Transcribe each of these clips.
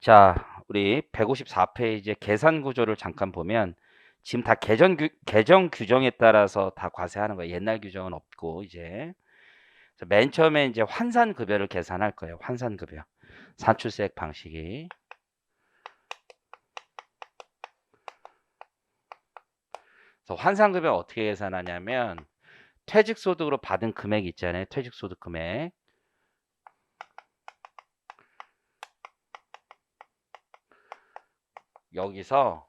자, 우리 154페이지의 계산 구조를 잠깐 보면 지금 다 개정, 규, 개정 규정에 따라서 다 과세하는 거예요. 옛날 규정은 없고 이제 맨 처음에 이제 환산 급여를 계산할 거예요. 환산 급여. 산출세액 방식이. 그래서 환산 급여 어떻게 계산하냐면 퇴직 소득으로 받은 금액 있잖아요. 퇴직 소득 금액. 여기서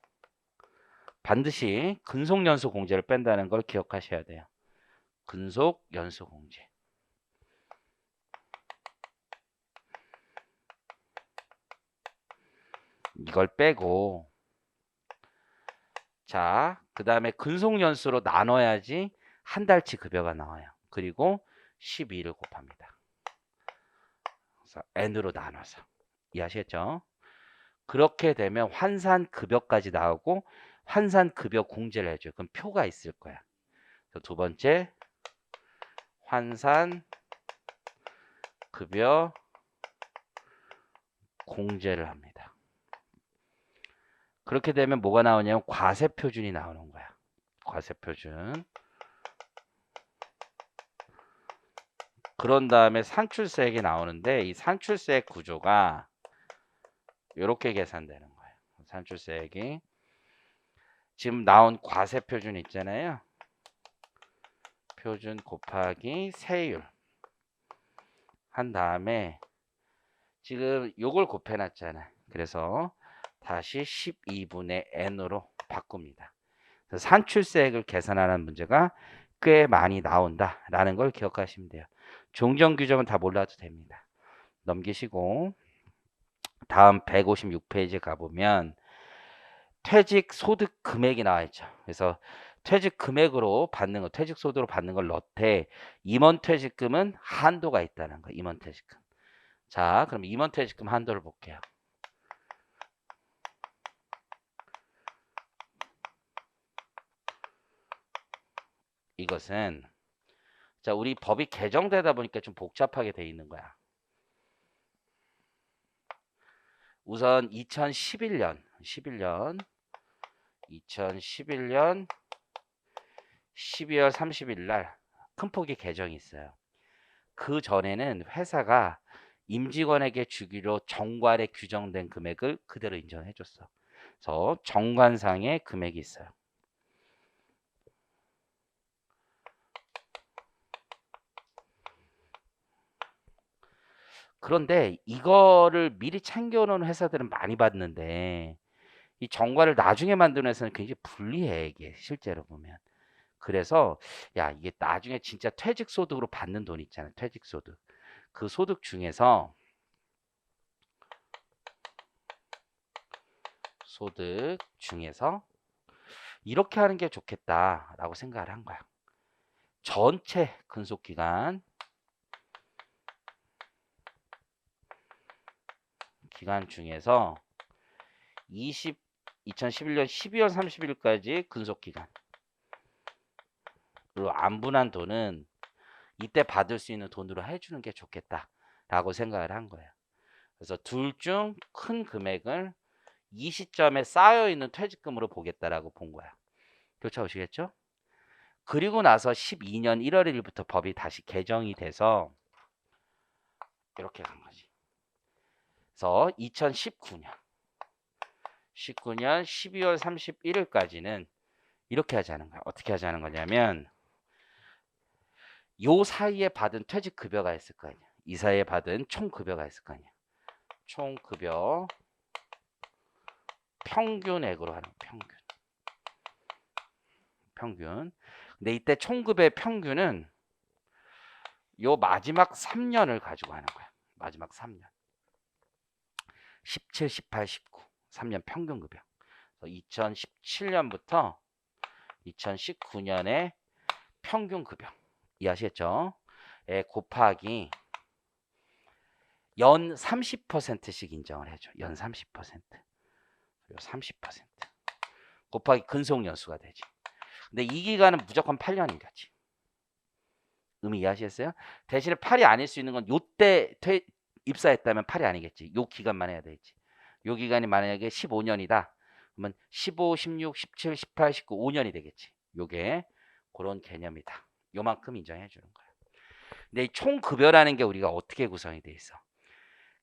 반드시 근속 연수 공제를 뺀다는 걸 기억하셔야 돼요. 근속 연수 공제. 이걸 빼고 자, 그 다음에 근속 연수로 나눠야지 한 달치 급여가 나와요. 그리고 12를 곱합니다. 그래서 n으로 나눠서 이해하시겠죠? 그렇게 되면 환산 급여까지 나오고 환산 급여 공제를 해줘요. 그럼 표가 있을 거야. 두 번째 환산 급여 공제를 합니다. 그렇게 되면 뭐가 나오냐면 과세 표준이 나오는 거야. 과세 표준. 그런 다음에 산출세액이 나오는데 이 산출세액 구조가 이렇게 계산되는 거예요. 산출세액이 지금 나온 과세 표준 있잖아요. 표준 곱하기 세율 한 다음에 지금 요걸 곱해놨잖아. 그래서 다시 12분의 n으로 바꿉니다. 산출세액을 계산하는 문제가 꽤 많이 나온다라는 걸 기억하시면 돼요. 종전 규정은 다 몰라도 됩니다. 넘기시고 다음 156페이지 가보면 퇴직 소득 금액이 나와 있죠. 그래서 퇴직 금액으로 받는 거, 퇴직 소득으로 받는 걸 넣되 임원 퇴직금은 한도가 있다는 거. 임원 퇴직금. 자, 그럼 임원 퇴직금 한도를 볼게요. 이것은 자, 우리 법이 개정되다 보니까 좀 복잡하게 돼 있는 거야. 우선 2011년, 11년, 2011년 12월 30일 날 큰 폭의 개정이 있어요. 그 전에는 회사가 임직원에게 주기로 정관에 규정된 금액을 그대로 인정해 줬어. 그래서 정관상의 금액이 있어요. 그런데 이거를 미리 챙겨놓은 회사들은 많이 받는데 이 정관을 나중에 만드는 회사는 굉장히 불리해 이게 실제로 보면. 그래서 야 이게 나중에 진짜 퇴직 소득으로 받는 돈 있잖아요. 퇴직 소득. 그 소득 중에서 소득 중에서 이렇게 하는 게 좋겠다라고 생각을 한 거야. 전체 근속 기간 기간 중에서 20 2011년 12월 30일까지 근속 기간 그리고 안분한 돈은 이때 받을 수 있는 돈으로 해주는 게 좋겠다라고 생각을 한 거예요. 그래서 둘 중 큰 금액을 이 시점에 쌓여 있는 퇴직금으로 보겠다라고 본 거야. 쫓아오시겠죠? 그리고 나서 12년 1월 1일부터 법이 다시 개정이 돼서 이렇게 간 거지. 그래서 2019년 19년 12월 31일까지는 이렇게 하자는 거야. 어떻게 하자는 거냐면 요 사이에 받은 퇴직 급여가 있을 거 아니야. 이 사이에 받은 총 급여가 있을 거 아니야. 총 급여 평균액으로 하는 평균. 평균. 근데 이때 총급의 평균은 요 마지막 3년을 가지고 하는 거야. 마지막 3년. 17, 18, 19. 3년 평균 급여. 2017년부터 2019년에 평균 급여. 이해하시겠죠? 에 곱하기 연 30%씩 인정을 해줘. 연 30%. 그리고 30% 곱하기 근속 연수가 되지. 근데 이 기간은 무조건 8년인 거지. 의미 이해하시겠어요? 대신에 8이 아닐 수 있는 건 요때 퇴, 입사했다면 8이 아니겠지. 요 기간만 해야 되지. 요 기간이 만약에 15년이다. 그러면 15, 16, 17, 18, 19, 5년이 되겠지. 요게 그런 개념이다. 요만큼 인정해 주는 거야. 근데 이 총급여라는 게 우리가 어떻게 구성이 돼 있어?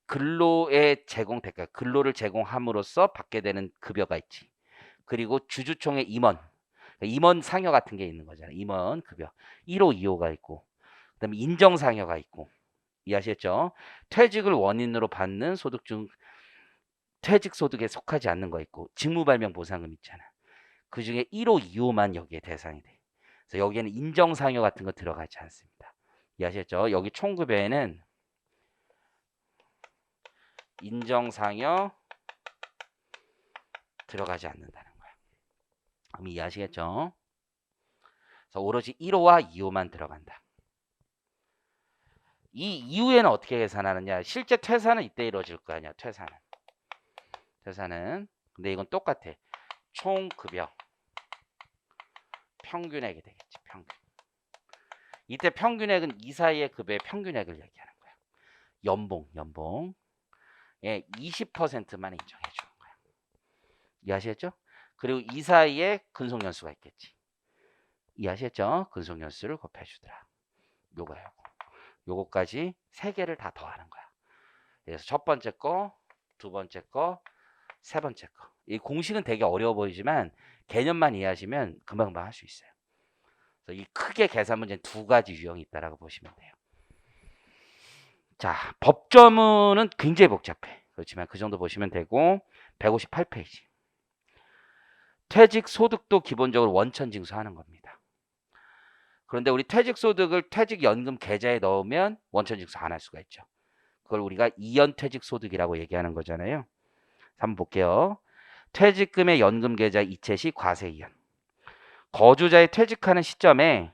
근로의 제공 대가, 근로를 제공함으로써 받게 되는 급여가 있지. 그리고 주주총회 임원, 그러니까 임원 상여 같은 게 있는 거잖아. 임원 급여. 1호, 2호가 있고, 그다음에 인정 상여가 있고, 이해하셨죠? 퇴직을 원인으로 받는 소득 중 퇴직 소득에 속하지 않는 거 있고, 직무 발명 보상금 있잖아. 그 중에 1호, 2호만 여기에 대상이 돼. 그래서 여기에는 인정 상여 같은 거 들어가지 않습니다. 이해하셨죠? 여기 총급여에는 인정 상여 들어가지 않는다는 거야. 그럼 이해하시겠죠? 그래서 오로지 1호와 2호만 들어간다. 이 이후에는 어떻게 계산하느냐? 실제 퇴사는 이때 이루어질 거 아니야. 퇴사는. 퇴사는. 근데 이건 똑같아. 총 급여. 평균액이 되겠지. 평균. 이때 평균액은 이 사이의 급여의 평균액을 얘기하는 거야. 연봉, 연봉. 예, 20%만 인정해 주는 거야. 이해하시겠죠? 그리고 이 사이에 근속연수가 있겠지. 이해하시겠죠? 근속연수를 곱해 주더라. 요거예요. 요거까지 세 개를 다 더하는 거야. 그래서 첫 번째 거, 두 번째 거, 세 번째 거. 이 공식은 되게 어려워 보이지만 개념만 이해하시면 금방금방 할 수 있어요. 그래서 이 크게 계산 문제는 두 가지 유형이 있다라고 보시면 돼요. 자, 법조문은 굉장히 복잡해. 그렇지만 그 정도 보시면 되고 158페이지. 퇴직 소득도 기본적으로 원천 징수하는 겁니다. 그런데 우리 퇴직 소득을 퇴직 연금 계좌에 넣으면 원천 징수 안 할 수가 있죠. 그걸 우리가 이연 퇴직 소득이라고 얘기하는 거잖아요. 한번 볼게요. 퇴직금의 연금 계좌 이체 시 과세 이연. 거주자의 퇴직하는 시점에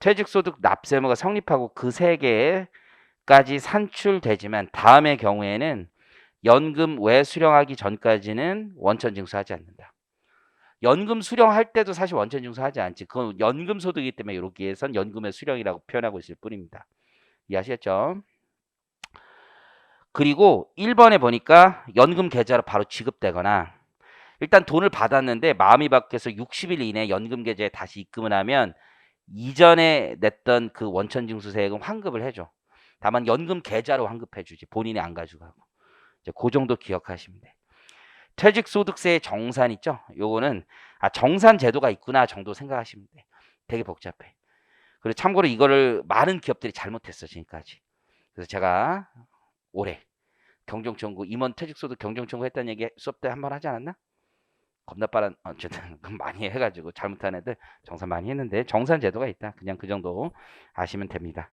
퇴직 소득 납세 의무가 성립하고 그 세 개까지 산출되지만 다음의 경우에는 연금 외 수령하기 전까지는 원천 징수하지 않는다. 연금 수령할 때도 사실 원천 징수하지 않지. 그건 연금 소득이기 때문에 여기에선 연금의 수령이라고 표현하고 있을 뿐입니다. 이해하시겠죠? 그리고 1번에 보니까 연금 계좌로 바로 지급되거나 일단 돈을 받았는데 마음이 바뀌어서 60일 이내에 연금 계좌에 다시 입금을 하면 이전에 냈던 그 원천 징수세액은 환급을 해줘. 다만 연금 계좌로 환급해 주지 본인이 안 가져가고. 그 정도 기억하시면 돼. 퇴직소득세의 정산 있죠? 요거는 아 정산 제도가 있구나 정도 생각하시면 돼. 되게 복잡해. 그리고 참고로 이거를 많은 기업들이 잘못했어 지금까지. 그래서 제가 올해 경정청구 임원 퇴직소득 경정청구 했다는 얘기 수업 때 한 번 하지 않았나? 겁나 빠른 어쨌든 많이 해가지고 잘못한 애들 정산 많이 했는데 정산 제도가 있다. 그냥 그 정도 아시면 됩니다.